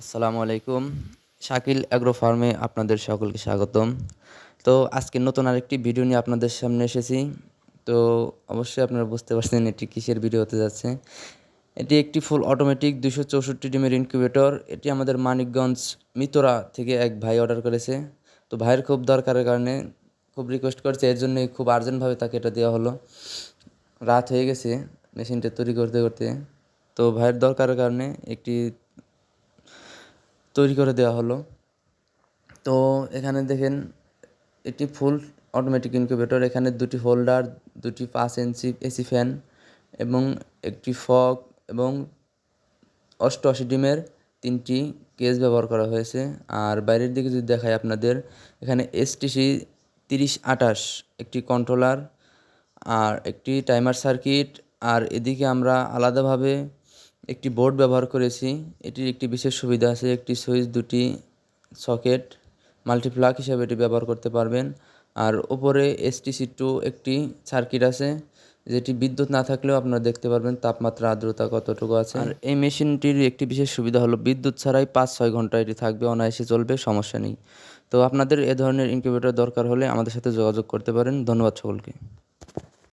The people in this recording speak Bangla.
আসসালামু আলাইকুম। শাকিল অ্যাগ্রো ফার্মে আপনাদের সকলকে স্বাগতম। তো আজকে নতুন আরেকটি ভিডিও নিয়ে আপনাদের সামনে এসেছি। তো অবশ্যই আপনারা বুঝতে পারছেন এটি কিসের ভিডিও হতে যাচ্ছে। এটি একটি ফুল অটোমেটিক দুশো চৌষট্টি ডিমের ইনকিউবেটর এটি আমাদের মানিকগঞ্জ মিতরা থেকে এক ভাই অর্ডার করেছে। তো ভাইয়ের খুব দরকারের কারণে খুব রিকোয়েস্ট করছে, এর জন্যই খুব আর্জেন্টভাবে তাকে এটা দেওয়া হলো। রাত হয়ে গেছে মেশিনটা তৈরি করতে করতে। তো ভাইয়ের দরকারের কারণে একটি তৈরি করে দেওয়া হলো। তো এখানে দেখেন এটি ফুল অটোমেটিক ইনকিউবেটর এখানে দুটি হোল্ডার দুটি পাঁচ ইঞ্চি এসি ফ্যান এবং একটি ফগ এবং অষ্টআশি ডিমের তিনটি কেস ব্যবহার করা হয়েছে। আর বাইরের দিকে যদি দেখাই আপনাদের, এখানে এসটিসি তিরিশ আটাশ একটি কন্ট্রোলার আর একটি টাইমার সার্কিট আর এদিকে আমরা আলাদাভাবে একটি বোর্ড ব্যবহার করেছি। এটির একটি বিশেষ সুবিধা আছে, একটি সুইচ, দুটি সকেট, মাল্টিপ্লাগ হিসাবে এটি ব্যবহার করতে পারবেন। আর উপরে এসটিসি টু একটি সার্কিট আছে, যেটি বিদ্যুৎ না থাকলেও আপনারা দেখতে পারবেন তাপমাত্রা, আর্দ্রতা কতটুকু আছে। আর এই মেশিনটির একটি বিশেষ সুবিধা হলো বিদ্যুৎ ছাড়াই পাঁচ ছয় ঘণ্টা এটি থাকবে, অনায়াসে চলবে, সমস্যা নেই। তো আপনাদের এ ধরনের ইনকিউবেটর দরকার হলে আমাদের সাথে যোগাযোগ করতে পারেন। ধন্যবাদ সকলকে।